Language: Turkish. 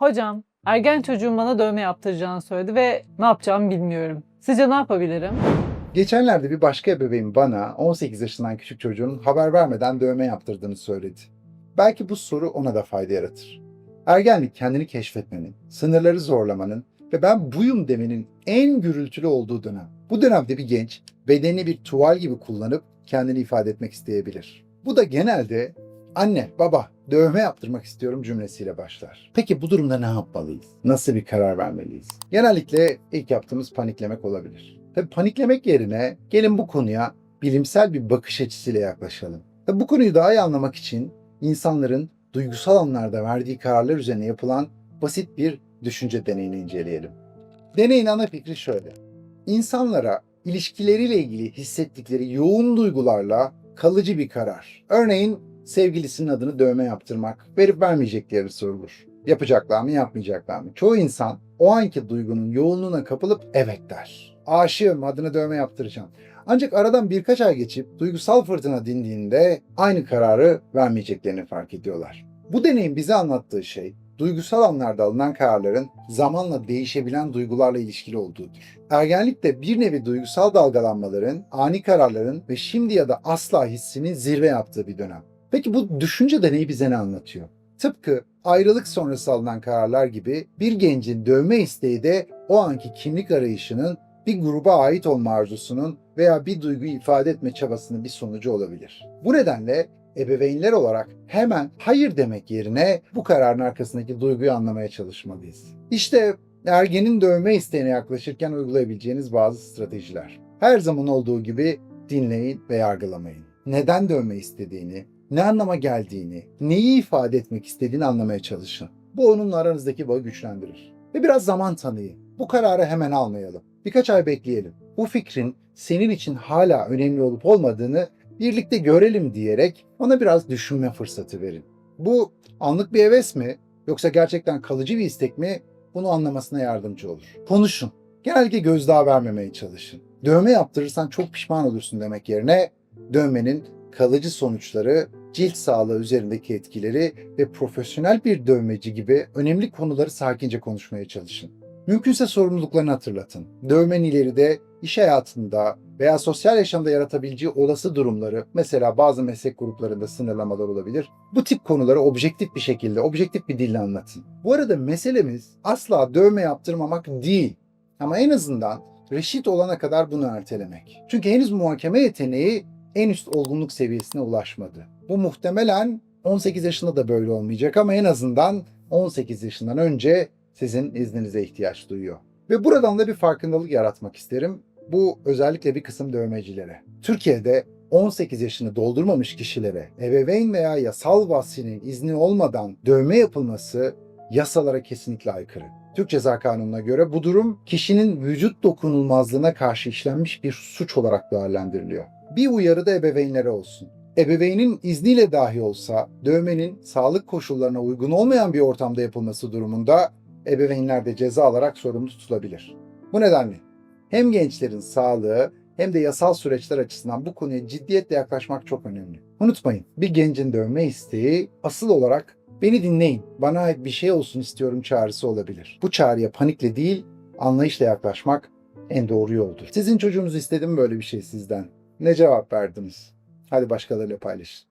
Hocam, ergen çocuğum bana dövme yaptıracağını söyledi ve ne yapacağımı bilmiyorum. Sizce ne yapabilirim? Geçenlerde bir başka ebeveyn bana 18 yaşından küçük çocuğun haber vermeden dövme yaptırdığını söyledi. Belki bu soru ona da fayda yaratır. Ergenlik kendini keşfetmenin, sınırları zorlamanın ve ben buyum demenin en gürültülü olduğu dönem. Bu dönemde bir genç bedenini bir tuval gibi kullanıp kendini ifade etmek isteyebilir. Bu da genelde anne, baba, dövme yaptırmak istiyorum cümlesiyle başlar. Peki bu durumda ne yapmalıyız? Nasıl bir karar vermeliyiz? Genellikle ilk yaptığımız paniklemek olabilir. Tabii paniklemek yerine gelin bu konuya bilimsel bir bakış açısıyla yaklaşalım. Tabii bu konuyu daha iyi anlamak için insanların duygusal anlarda verdiği kararlar üzerine yapılan basit bir düşünce deneyini inceleyelim. Deneyin ana fikri şöyle. İnsanlara ilişkileriyle ilgili hissettikleri yoğun duygularla kalıcı bir karar. Örneğin sevgilisinin adını dövme yaptırmak, verip vermeyecekleri sorulur. Yapacaklar mı, yapmayacaklar mı? Çoğu insan o anki duygunun yoğunluğuna kapılıp evet der. Aşığım, adını dövme yaptıracağım. Ancak aradan birkaç ay geçip duygusal fırtına dindiğinde aynı kararı vermeyeceklerini fark ediyorlar. Bu deneyin bize anlattığı şey, duygusal anlarda alınan kararların zamanla değişebilen duygularla ilişkili olduğudur. Ergenlikte bir nevi duygusal dalgalanmaların, ani kararların ve şimdi ya da asla hissinin zirve yaptığı bir dönem. Peki bu düşünce deneyi bize ne anlatıyor? Tıpkı ayrılık sonrası alınan kararlar gibi bir gencin dövme isteği de o anki kimlik arayışının bir gruba ait olma arzusunun veya bir duyguyu ifade etme çabasının bir sonucu olabilir. Bu nedenle ebeveynler olarak hemen hayır demek yerine bu kararın arkasındaki duyguyu anlamaya çalışmalıyız. İşte ergenin dövme isteğine yaklaşırken uygulayabileceğiniz bazı stratejiler. Her zaman olduğu gibi dinleyin ve yargılamayın. Neden dövme istediğini, ne anlama geldiğini, neyi ifade etmek istediğini anlamaya çalışın. Bu onunla aranızdaki bağı güçlendirir. Ve biraz zaman tanıyın. Bu kararı hemen almayalım. Birkaç ay bekleyelim. Bu fikrin senin için hala önemli olup olmadığını birlikte görelim diyerek ona biraz düşünme fırsatı verin. Bu anlık bir heves mi yoksa gerçekten kalıcı bir istek mi bunu anlamasına yardımcı olur. Konuşun. Genellikle gözdağı vermemeye çalışın. Dövme yaptırırsan çok pişman olursun demek yerine dövmenin kalıcı sonuçları, cilt sağlığı üzerindeki etkileri ve profesyonel bir dövmeci gibi önemli konuları sakince konuşmaya çalışın. Mümkünse sorumluluklarını hatırlatın. Dövmen ileride iş hayatında veya sosyal yaşamda yaratabileceği olası durumları, mesela bazı meslek gruplarında sınırlamalar olabilir. Bu tip konuları objektif bir şekilde, objektif bir dille anlatın. Bu arada meselemiz asla dövme yaptırmamak değil. Ama en azından reşit olana kadar bunu ertelemek. Çünkü henüz muhakeme yeteneği en üst olgunluk seviyesine ulaşmadı. Bu muhtemelen 18 yaşında da böyle olmayacak ama en azından 18 yaşından önce sizin izninize ihtiyaç duyuyor. Ve buradan da bir farkındalık yaratmak isterim. Bu özellikle bir kısım dövmecilere. Türkiye'de 18 yaşını doldurmamış kişilere ebeveyn veya yasal vasfinin izni olmadan dövme yapılması yasalara kesinlikle aykırı. Türk Ceza Kanunu'na göre bu durum kişinin vücut dokunulmazlığına karşı işlenmiş bir suç olarak değerlendiriliyor. Bir uyarı da ebeveynlere olsun. Ebeveynin izniyle dahi olsa dövmenin sağlık koşullarına uygun olmayan bir ortamda yapılması durumunda ebeveynler de ceza alarak sorumlu tutulabilir. Bu nedenle hem gençlerin sağlığı hem de yasal süreçler açısından bu konuya ciddiyetle yaklaşmak çok önemli. Unutmayın bir gencin dövme isteği asıl olarak beni dinleyin, bana ait bir şey olsun istiyorum çağrısı olabilir. Bu çağrıya panikle değil, anlayışla yaklaşmak en doğru yoldur. Sizin çocuğunuz istedi mi böyle bir şey sizden? Ne cevap verdiniz? Hadi başkalarıyla paylaşın.